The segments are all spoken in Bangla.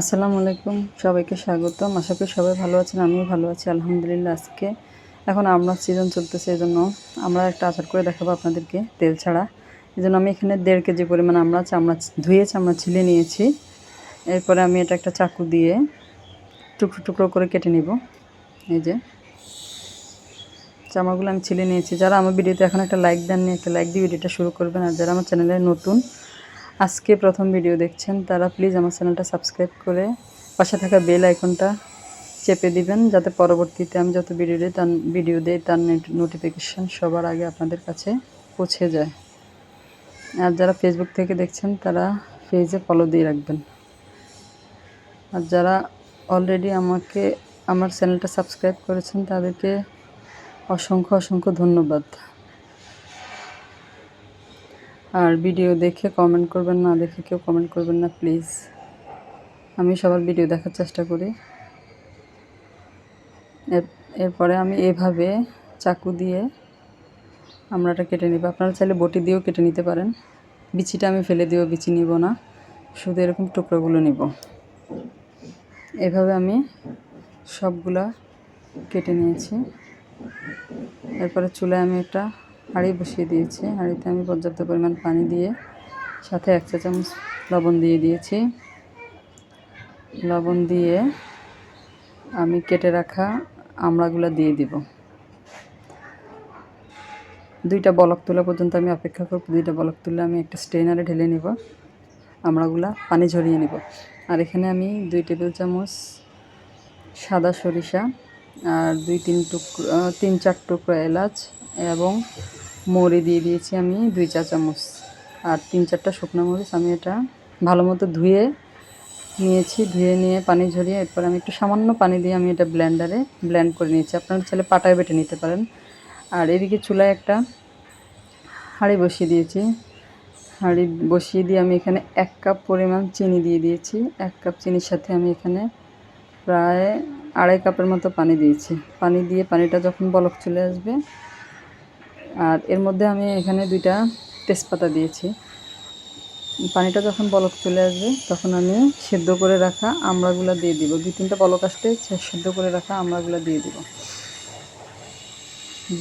আসসালামু আলাইকুম, সবাইকে স্বাগতম। আশা করি সবাই ভালো আছেন, আমিও ভালো আছি, আলহামদুলিল্লাহ আজকে। এখন আমরা সিজন চলতেছে এই জন্য আমরা একটা আচার করে দেখাবো আপনাদেরকে, তেল ছাড়া। এই জন্য আমি এখানে দেড় কেজি পরিমাণ আমরা চামড়া, ধুয়ে চামড়া ছিলে নিয়েছি। এরপরে আমি এটা একটা চাকু দিয়ে টুকরো টুকরো করে কেটে নিব। এই যে চামড়াগুলো আমি ছিলে নিয়েছি। যারা আমার ভিডিওতে এখন একটা লাইক দেননি, একটা লাইক দিয়ে ভিডিওটা শুরু করবেন। আর যারা আমার চ্যানেলে নতুন আজকে প্রথম ভিডিও দেখছেন, তারা প্লিজ আমার চ্যানেলটা সাবস্ক্রাইব করে পাশে থাকা বেল আইকনটা চেপে দিবেন, যাতে পরবর্তীতে আমি যত ভিডিও দিই, তার ভিডিও দিই, তার নোটিফিকেশান সবার আগে আপনাদের কাছে পৌঁছে যায়। আর যারা ফেসবুক থেকে দেখছেন, তারা পেজে ফলো দিয়ে রাখবেন। আর যারা অলরেডি আমাকে, আমার চ্যানেলটা সাবস্ক্রাইব করেছেন, তাদেরকে অসংখ্য অসংখ্য ধন্যবাদ। আর ভিডিও দেখে কমেন্ট করবেন, না দেখে কেউ কমেন্ট করবেন না প্লিজ আমি সবার ভিডিও দেখার চেষ্টা করি। এরপরে আমি এভাবে চাকু দিয়ে আমরা আমরাটা কেটে নিব। আপনারা চাইলে বটি দিয়েও কেটে নিতে পারেন। বিচিটা আমি ফেলে দিয়েও বিচি নিব না। শুধু এরকম টুকরোগুলো নিব। এভাবে আমি সবগুলা কেটে নিয়েছি। এরপরে চুলায় আমি একটা হাঁড়ি বসিয়ে দিয়েছি। হাঁড়িতে আমি পর্যাপ্ত পরিমাণ পানি দিয়ে সাথে এক চা চামচ লবণ দিয়ে দিয়েছি। লবণ দিয়ে আমি কেটে রাখা আমড়াগুলো দিয়ে দিব। দুইটা বলক তোলা পর্যন্ত আমি অপেক্ষা করব। দুইটা বলক তুলে আমি একটা স্ট্রেনারে ঢেলে নিব। আমড়াগুলা পানি ঝরিয়ে নিব। আর এখানে আমি দুই টেবিল চামচ সাদা সরিষা আর দুই তিন টুকরো তিন চার টুকরো এলাচ এবং মরি দিয়ে দিয়েছি আমি দুই চা চামচ। আর তিন চারটা শুকনো মরিচ আমি এটা ভালো মতো ধুয়ে নিয়েছি, ধুয়ে নিয়ে পানি ঝরিয়ে এরপর আমি একটু সামান্য পানি দিয়ে আমি এটা ব্ল্যান্ডারে ব্ল্যান্ড করে নিয়েছি। আপনারা চাইলে পাটায় বেটে নিতে পারেন। আর এদিকে চুলায় একটা হাঁড়ি বসিয়ে দিয়েছি। হাঁড়ি বসিয়ে দিয়ে আমি এখানে এক কাপ পরিমাণ চিনি দিয়ে দিয়েছি। এক কাপ চিনির সাথে আমি এখানে প্রায় আড়াই কাপের মতো পানি দিয়েছি। পানি দিয়ে পানিটা যখন বলক চলে আসবে আর এর মধ্যে আমি এখানে দুইটা তেজপাতা দিয়েছি। পানিটা যখন বলক চলে আসবে, তখন আমি সেদ্ধ করে রাখা আমড়াগুলো দিয়ে দিব। দুই তিনটা বলক আসলে সেদ্ধ করে রাখা আমড়াগুলো দিয়ে দিব।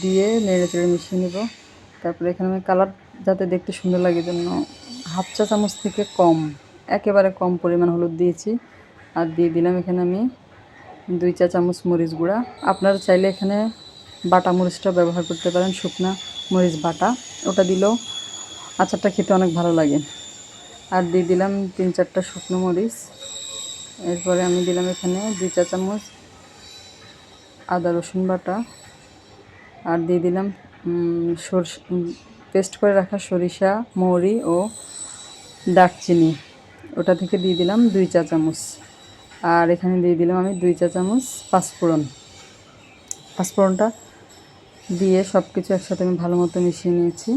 দিয়ে নেড়ে চেড়ে মিশিয়ে নেব। তারপরে এখানে আমি কালার যাতে দেখতে সুন্দর লাগে জন্য হাফ চা চামচ থেকে কম, একেবারে কম পরিমাণ হলুদ দিয়েছি। আর দিয়ে দিলাম এখানে আমি দুই চা চামচ মরিচ গুঁড়া। আপনারা চাইলে এখানে বাটা মরিচটা ব্যবহার করতে পারেন, শুকনা মরিচ বাটা। ওটা দিলেও আচারটা খেতে অনেক ভালো লাগে। আর দিয়ে দিলাম তিন চারটা শুকনো মরিচ। এরপরে আমি দিলাম এখানে দুই চা চামচ আদা রসুন বাটা। আর দিয়ে দিলাম সরষ পেস্ট করে রাখা সরিষা, মৌরি ও দারচিনি। ওটা থেকে দিয়ে দিলাম দুই চা চামচ। আর এখানে দিয়ে দিলাম আমি দুই চা চামচ পাঁচফোড়ন। পাঁচফোড়নটা দিয়ে সব কিছু একসাথে আমি ভালো মতো মিশিয়ে নিয়েছি।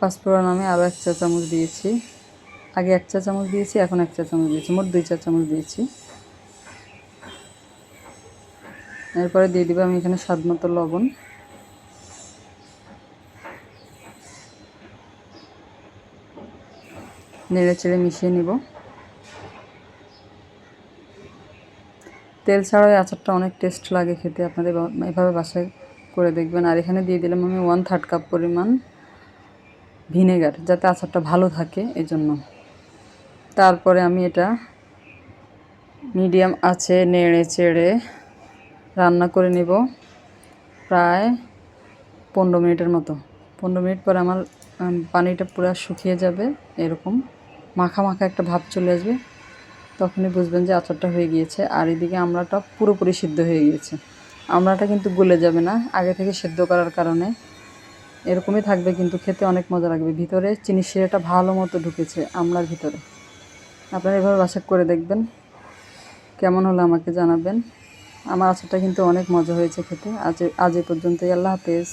পাঁচফোড়ন আমি আরও এক চা চামচ দিয়েছি। আগে এক চা চামচ দিয়েছি, এখন এক চা চামচ দিয়েছি, মোট দুই চা চামচ দিয়েছি। এরপরে দিয়ে দিব আমি এখানে স্বাদ মতো লবণ। নেড়ে চেড়ে মিশিয়ে নিব। তেল ছাড়াও আচারটা অনেক টেস্ট লাগে খেতে আপনাদের এভাবে বাসায় করে দেখবেন। আর এখানে দিয়ে দিলাম আমি ওয়ান থার্ড কাপ পরিমাণ ভিনেগার, যাতে আচারটা ভালো থাকে এই জন্য তারপরে আমি এটা মিডিয়াম আছে, নেড়ে চেড়ে রান্না করে নেব প্রায় পনেরো মিনিটের মতো। পনেরো মিনিট পরে আমার পানিটা পুরো শুকিয়ে যাবে, এরকম মাখা মাখা একটা ভাব চলে আসবে। তখনই বুঝবেন যে আচারটা হয়ে গিয়েছে। আর এদিকে আমড়াটা পুরোপুরি সিদ্ধ হয়ে গিয়েছে। আমড়াটা কিন্তু গলে যাবে না, আগে থেকে সেদ্ধ করার কারণে। এরকমই থাকবে কিন্তু খেতে অনেক মজা লাগবে। ভিতরে চিনি শিরাটা ভালো মতো ঢুকেছে আমড়ার ভিতরে। আপনারা এভাবে বাসা করে দেখবেন। কেমন হলো আমাকে জানাবেন। আমার আচারটা কিন্তু অনেক মজা হয়েছে খেতে। আজ আজ এ পর্যন্তই। আল্লাহ হাফেজ।